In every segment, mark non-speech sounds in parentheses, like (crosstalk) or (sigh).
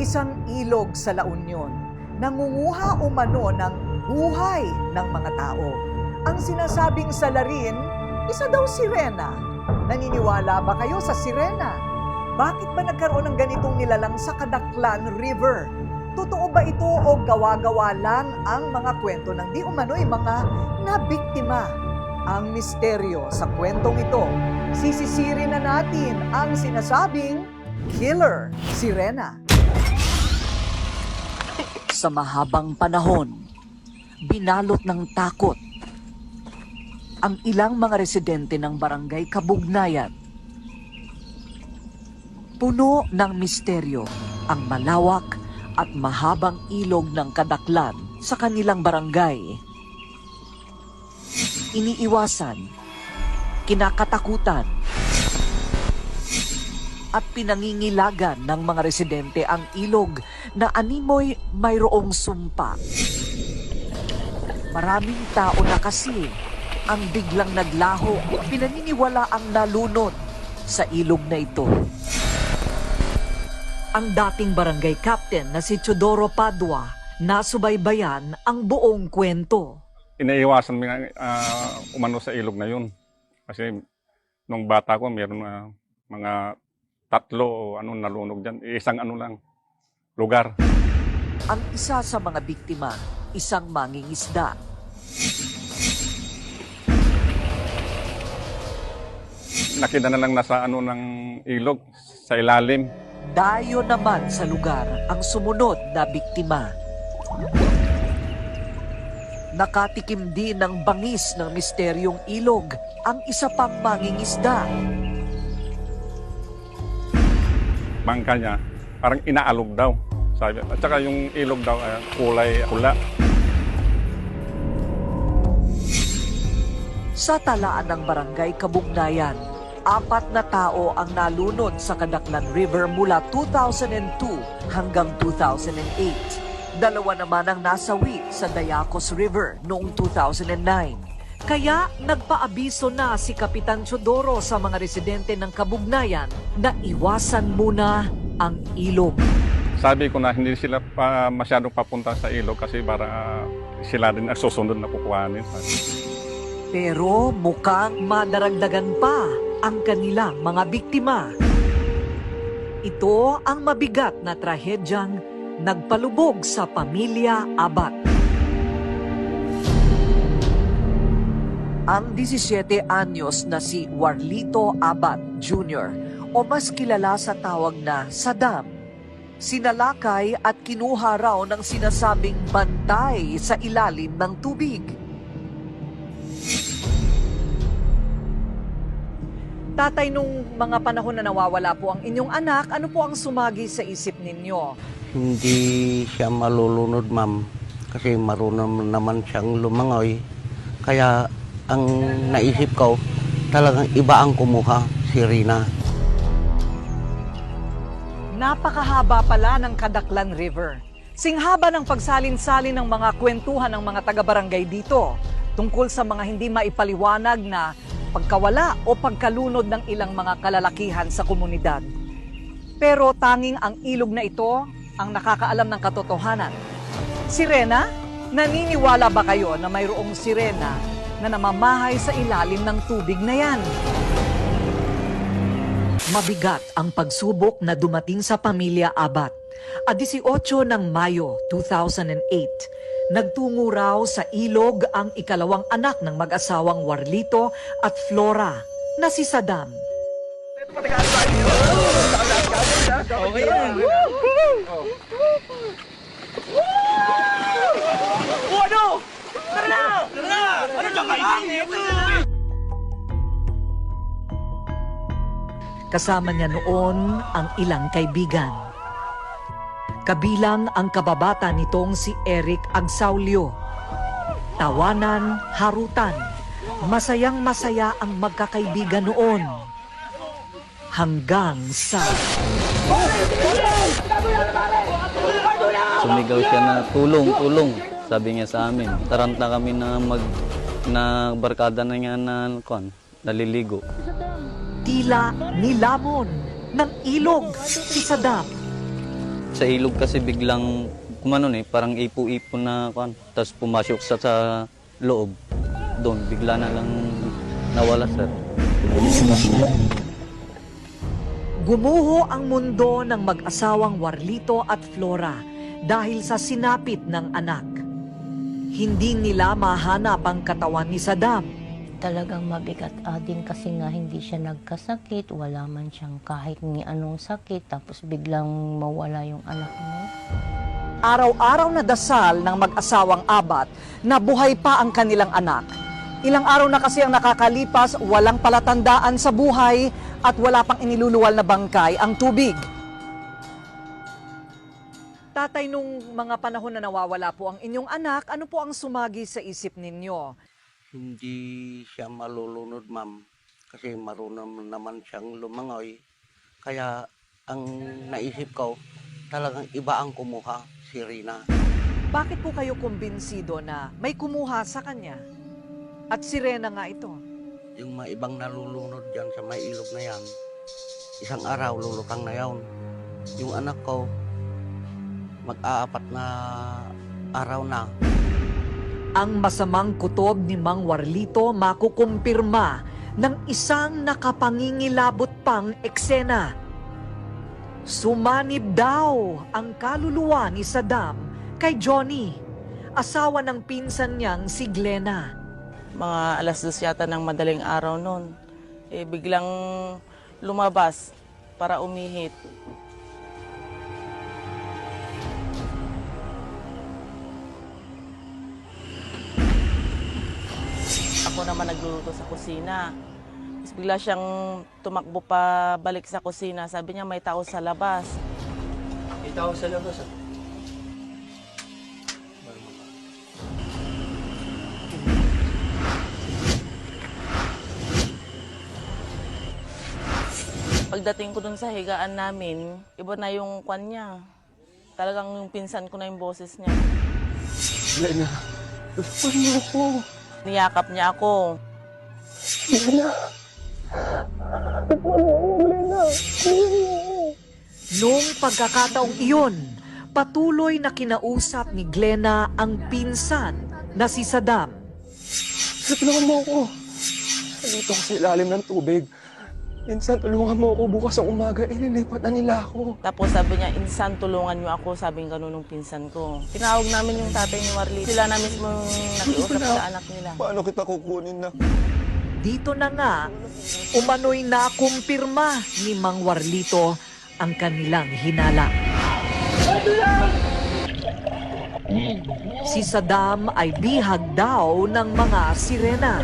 isang ilog sa La Union, nangunguha umano ng buhay ng mga tao. Ang sinasabing salarin, isa daw sirena. Naniniwala ba kayo sa sirena? Bakit ba nagkaroon ng ganitong nilalang sa Kadaklan River? Totoo ba ito o gawa-gawa lang ang mga kwento ng di umano'y mga nabiktima? Ang misteryo sa kwentong ito, sisisirin na natin ang sinasabing Killer Sirena. Sa mahabang panahon, binalot ng takot ang ilang mga residente ng barangay Kabugnayan. Puno ng misteryo ang malawak at mahabang ilog ng kadaklan sa kanilang barangay. Iniiwasan, kinakatakutan, at pinangingilagan ng mga residente ang ilog na animoy mayroong sumpa. Maraming tao na kasi ang biglang naglaho, pinaniniwala ang nalunod sa ilog na ito. Ang dating barangay captain na si Chodoro Padua nasubaybayan ang buong kwento. Inaiwasan mo nga ah, umano sa ilog na yun. Kasi nung bata ko, meron na mga tatlo o ano nalunog dyan. Isang ano lang, lugar. Ang isa sa mga biktima, isang mangingisda. Nakita na lang nasa ano ng ilog, sa ilalim. Dayo naman sa lugar ang sumunod na biktima. Nakatikim din ng bangis ng misteryong ilog ang isa pang mangingisda. Bangka niya, parang inaalog daw. Sabi. At saka yung ilog daw, ah, kulay pula. Sa talaan ng barangay Kabugnayan, apat na tao ang nalunod sa Kadaklan River mula 2002 hanggang 2008. Dalawa naman ang nasawi sa Dayacos River noong 2009. Kaya nagpaabiso na si Kapitan Chodoro sa mga residente ng Kabugnayan na iwasan muna ang ilog. Sabi ko na hindi sila pa masyadong papunta sa ilog kasi para ah, sila din ang susunod na kukuhanin. Pero mukhang madaragdagan pa ang kanilang mga biktima. Ito ang mabigat na trahedyang nagpalubog sa pamilya Abat. Ang 17 anyos na si Warlito Abat Jr. o mas kilala sa tawag na Saddam, sinalakay at kinuha raw ng sinasabing bantay sa ilalim ng tubig. Tatay, nung mga panahon na nawawala po ang inyong anak, ano po ang sumagi sa isip ninyo? Hindi siya malulunod, ma'am. Kasi marunong naman siyang lumangoy. Kaya ang naisip ko, talagang iba ang kumuha, si Rina. Napakahaba pala ng Kadaklan River. Singhaba ng pagsalin-salin ng mga kwentuhan ng mga taga-barangay dito tungkol sa mga hindi maipaliwanag na pagkawala o pagkalunod ng ilang mga kalalakihan sa komunidad. Pero tanging ang ilog na ito ang nakakaalam ng katotohanan. Sirena? Naniniwala ba kayo na mayroong sirena na namamahay sa ilalim ng tubig na yan? Mabigat ang pagsubok na dumating sa pamilya Abat. A 18 ng Mayo 2008, nagtungo raw sa ilog ang ikalawang anak ng mag-asawang Warlito at Flora na si Saddam. Kasama niya noon ang ilang kaibigan. Kabilang ang kababata nitong si Eric Agsaulio. Tawanan, harutan, masayang masaya ang magkakaibigan noon. Hanggang sa Sumigaw siya na tulong, tulong. Sabi niya sa amin. Taranta kami na mag na barkada na niya na kon, naliligo. Tila nilamon ng ilog si Saddam. Sa ilog kasi biglang kumanon eh, parang ipo-ipo na kuan. Tapos pumasok sa, sa loob. Doon, bigla na lang nawala sir. Gumuho ang mundo ng mag-asawang Warlito at Flora dahil sa sinapit ng anak. Hindi nila mahanap ang katawan ni Saddam. Talagang mabigat ah, din kasi nga hindi siya nagkasakit, wala man siyang kahit ni anong sakit, tapos biglang mawala yung anak mo. Araw-araw na dasal ng mag-asawang abat na buhay pa ang kanilang anak. Ilang araw na kasi ang nakakalipas, walang palatandaan sa buhay at wala pang iniluluwal na bangkay ang tubig. Tatay, nung mga panahon na nawawala po ang inyong anak, ano po ang sumagi sa isip ninyo? Hindi siya malulunod, ma'am. Kasi marunong naman siyang lumangoy. Kaya ang naisip ko, talagang iba ang kumuha, si Rina. Bakit po kayo kumbinsido na may kumuha sa kanya? At sirena nga ito. Yung mga ibang nalulunod dyan sa may ilog na yan, isang araw lulutang na yon. Yung anak ko, mag-aapat na araw na. Ang masamang kutob ni Mang Warlito makukumpirma ng isang nakapangingilabot pang eksena. Sumanib daw ang kaluluwa ni Saddam kay Johnny, asawa ng pinsan niyang si Glenna. mga alas dos yata ng madaling araw noon. Eh, biglang lumabas para umihit. Ako naman nagluluto sa kusina. Tapos bigla siyang tumakbo pa balik sa kusina. Sabi niya may tao sa labas. Pagdating ko dun sa higaan namin, iba na yung kwan niya. Talagang yung pinsan ko na yung boses niya. Lena, mo ako. Niyakap niya ako. Noong pagkakataong iyon, patuloy na kinausap ni Glenna ang pinsan na si Saddam. Tulungan mo ako. Nandito ako sa ilalim ng tubig. Minsan, tulungan mo ako. Bukas ang umaga, ililipat na nila ako. Tapos sabi niya, insan, tulungan niyo ako. Sabi ng ganun ng pinsan ko. Tinawag namin yung tatay ni Marley. Sila na mismo yung nakiusap sa anak nila. Paano kita kukunin na? Dito na nga, umano'y nakumpirma ni Mang Warlito ang kanilang hinala. Si Saddam ay bihag daw ng mga sirena.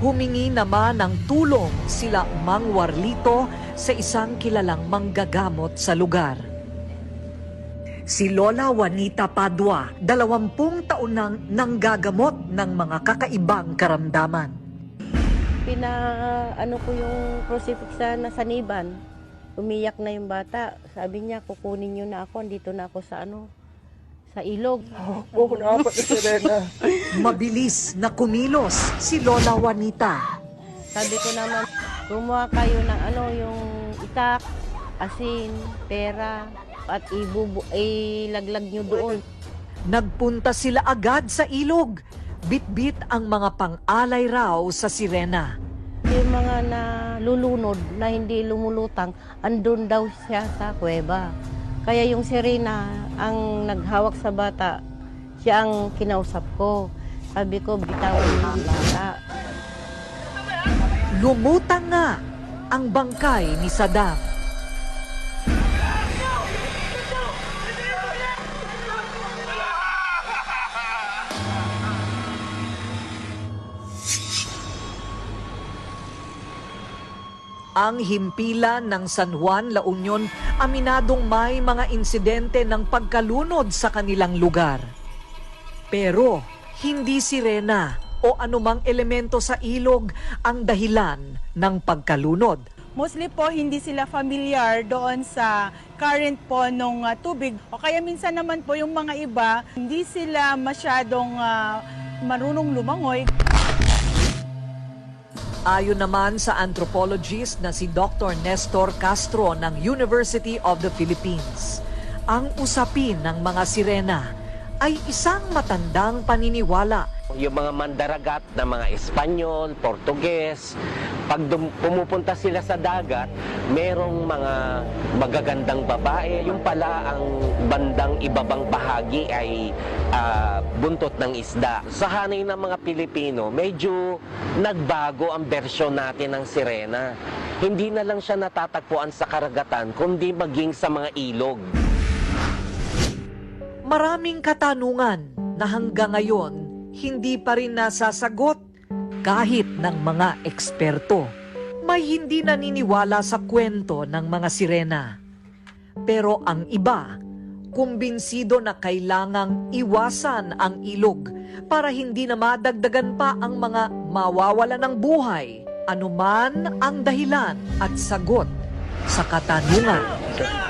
Humingi naman ng tulong sila Mang Warlito sa isang kilalang manggagamot sa lugar. Si Lola Juanita Padua, dalawampung taon nang nanggagamot ng mga kakaibang karamdaman. Pina, ano ko yung crucifix sa nasaniban. Umiyak na yung bata. Sabi niya, kukunin niyo na ako. Andito na ako sa ano, sa ilog. Nakapat na si Rena. (laughs) Mabilis na kumilos si Lola Juanita. Sabi ko naman, gumawa kayo ng ano, yung itak, asin, pera, at ibubu ilaglag niyo doon. Nagpunta sila agad sa ilog. Bit-bit ang mga pang-alay raw sa sirena. Yung mga nalulunod na hindi lumulutang, andun daw siya sa kuweba. Kaya yung sirena ang naghawak sa bata, siya ang kinausap ko. Sabi ko, bitawan mo ang bata. Lumutang nga ang bangkay ni Saddam. Ang himpilan ng San Juan, La Union, aminadong may mga insidente ng pagkalunod sa kanilang lugar. Pero hindi sirena o anumang elemento sa ilog ang dahilan ng pagkalunod. Mostly po hindi sila familiar doon sa current po ng tubig o kaya minsan naman po yung mga iba hindi sila masyadong ah, marunong lumangoy. Ayon naman sa anthropologist na si Dr. Nestor Castro ng University of the Philippines, ang usapin ng mga sirena ay isang matandang paniniwala Yung mga mandaragat na mga Espanyol, Portuges, pag pumupunta sila sa dagat, merong mga magagandang babae. Yung pala ang bandang ibabang bahagi ay ah, buntot ng isda. Sa hanay ng mga Pilipino, medyo nagbago ang bersyon natin ng sirena. Hindi na lang siya natatagpuan sa karagatan, kundi maging sa mga ilog. Maraming katanungan na hanggang ngayon hindi pa rin nasasagot kahit ng mga eksperto. May hindi naniniwala sa kwento ng mga sirena. Pero ang iba, kumbinsido na kailangang iwasan ang ilog para hindi na madagdagan pa ang mga mawawala ng buhay, anuman ang dahilan at sagot sa katanungan.